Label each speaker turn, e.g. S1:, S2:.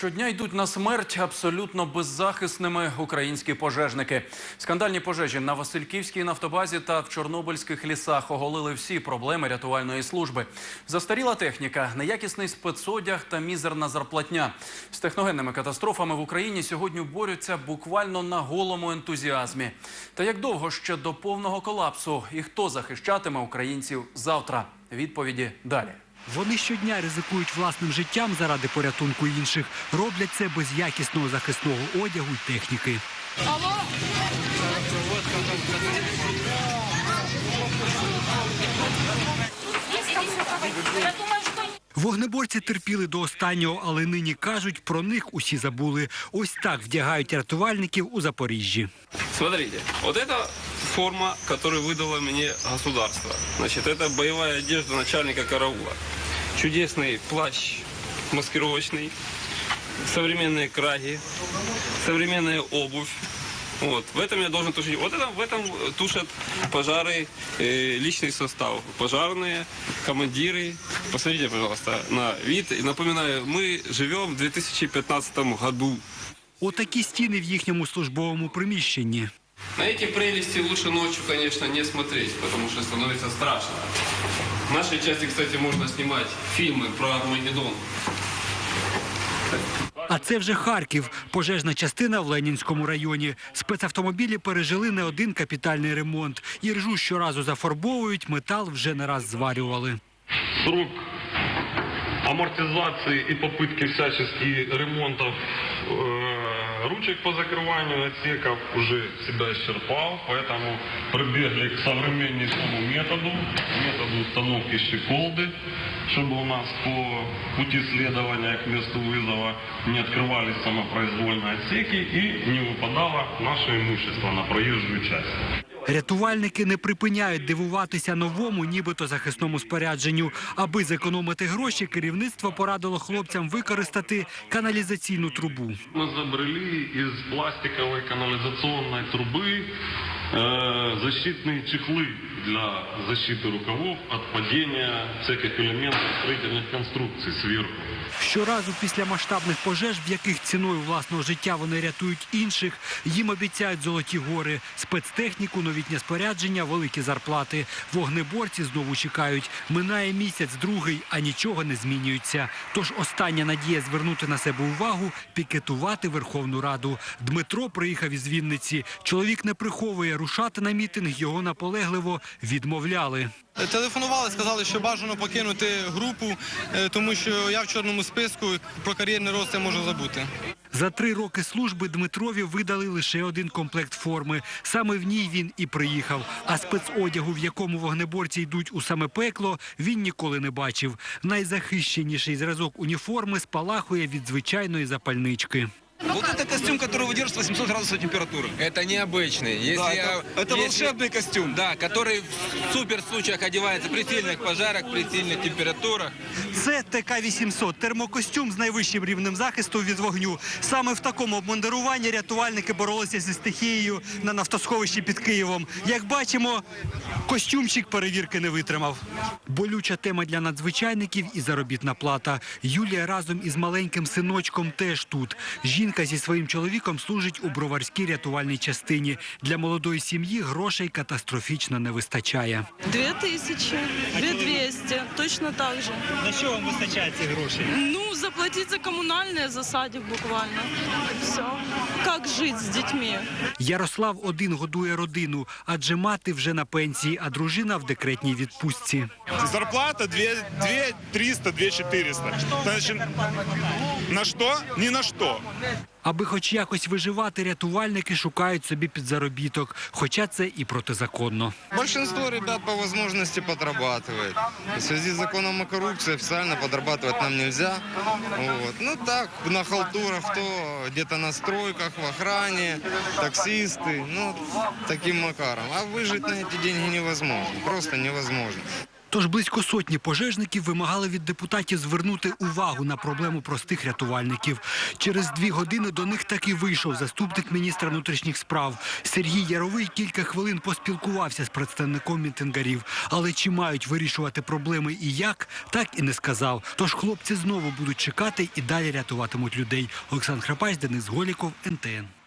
S1: Щодня йдуть на смерть абсолютно беззахисними українські пожежники. Скандальні пожежі на Васильківській нафтобазі та в Чорнобильських лісах оголили всі проблеми рятувальної служби. Застаріла техніка, неякісний спецодяг та мізерна зарплатня. З техногенними катастрофами в Україні сьогодні борються буквально на голому ентузіазмі. Та як довго ще до повного колапсу і хто захищатиме українців завтра? Відповіді далі.
S2: Вони щодня ризикують власним життям заради порятунку інших. Роблять це без якісного захисного одягу й техніки. Вогнеборці терпіли до останнього, але нині кажуть, про них усі забули. Ось так вдягають рятувальників у Запоріжжі.
S3: Смотрите, вот это форма, которую выдало мне государство. Значит, это боевая одежда начальника караула. Чудесный плащ маскировочный, современные краги, современная обувь. Вот. В этом я должен тушить. Вот это, в этом тушат пожары э, личный состав. Пожарные, командиры. Посмотрите, пожалуйста, на вид. И напоминаю, мы живем в 2015 году.
S2: Отакі стіни в їхньому службовому приміщенні.
S3: На эти прелести лучше ночью, конечно, не смотреть, потому что становится страшно. В нашей части, кстати, можно снимать фильмы про Армагеддон.
S2: А це вже Харків, пожежна частина в Ленінському районі. Спецавтомобілі пережили не один капітальний ремонт. І ржу щоразу зафарбовують, метал вже не раз зварювали.
S4: срок амортизації і попитки всяческих ремонту. э, ручек по закрыванию отсеков уже себя исчерпал, поэтому прибегли к современнейшему методу, методу установки щеколды, чтобы у нас по пути следования к месту вызова не открывались самопроизвольно отсеки и не выпадало наше имущество на проезжую часть.
S2: Рятувальники не припиняють дивуватися новому, нібито захисному спорядженню. Аби зекономити гроші, керівництво порадило хлопцям використати каналізаційну трубу.
S4: Мы изобрели из пластиковой канализационной трубы э, защитные чехлы для защиты рукавов от падения всяких элементов строительных конструкций сверху.
S2: Щоразу після масштабних пожеж, в яких ціною власного життя вони рятують інших, їм обіцяють золоті гори, спецтехніку, новітнє спорядження, великі зарплати. Вогнеборці знову чекають. Минає місяць, другий, а нічого не змінюється. Тож остання надія звернути на себе увагу пікетувати Верховну Раду. Дмитро приїхав із Вінниці. Чоловік не приховує рушати на мітинг. Його наполегливо відмовляли.
S5: Телефонували, сказали, що бажано покинути групу, е, тому що я в чорному списку про кар'єрний рост я можу забути.
S2: За три роки служби Дмитрові видали лише один комплект форми. Саме в ній він і приїхав. А спецодягу, в якому вогнеборці йдуть у саме пекло, він ніколи не бачив. Найзахищеніший зразок уніформи спалахує від звичайної запальнички.
S6: Вот это костюм, который выдерживает 800 градусов температуры.
S7: Это необычный. Если
S6: Да,
S7: я-
S6: это, это
S7: если-
S6: волшебный костюм.
S7: Да, который в супер случаях одевается при сильных пожарах, при сильных температурах.
S2: Це ТК-800 – термокостюм з найвищим рівнем захисту від вогню. Саме в такому обмундируванні рятувальники боролися зі стихією на нафтосховищі під Києвом. Як бачимо, костюмчик перевірки не витримав. Болюча тема для надзвичайників і заробітна плата. Юлія разом із маленьким синочком теж тут. Жінка зі своїм чоловіком служить у броварській рятувальній частині. Для молодої сім'ї грошей катастрофічно не вистачає.
S8: Две тысячи, две двести, точно так же.
S2: На що вам вистачає ці гроші?
S8: Ну, заплатить за коммунальные, за садик буквально. Все. Как жить с детьми?
S2: Ярослав один годує родину, адже мати вже на пенсії, а дружина в декретній відпустці.
S9: Зарплата 2, 2 300, 2 400. Значит, на что? Ни на что.
S2: Аби хоч якось виживати, рятувальники шукають собі підзаробіток, хоча це і протизаконно.
S5: Большинство ребят по возможности подрабатывает. В связи с законом о коррупции официально подрабатывать нам нельзя. Вот. Ну так, на халтурах, кто где-то на стройках, в охране, таксисты, ну таким макаром. А выжить на эти деньги невозможно, просто невозможно.
S2: Тож близько сотні пожежників вимагали від депутатів звернути увагу на проблему простих рятувальників. Через дві години до них таки вийшов заступник міністра внутрішніх справ. Сергій Яровий кілька хвилин поспілкувався з представником мітингарів. Але чи мають вирішувати проблеми і як, так і не сказав. Тож хлопці знову будуть чекати і далі рятуватимуть людей. Олександр Храпась, Денис Голіков, НТН.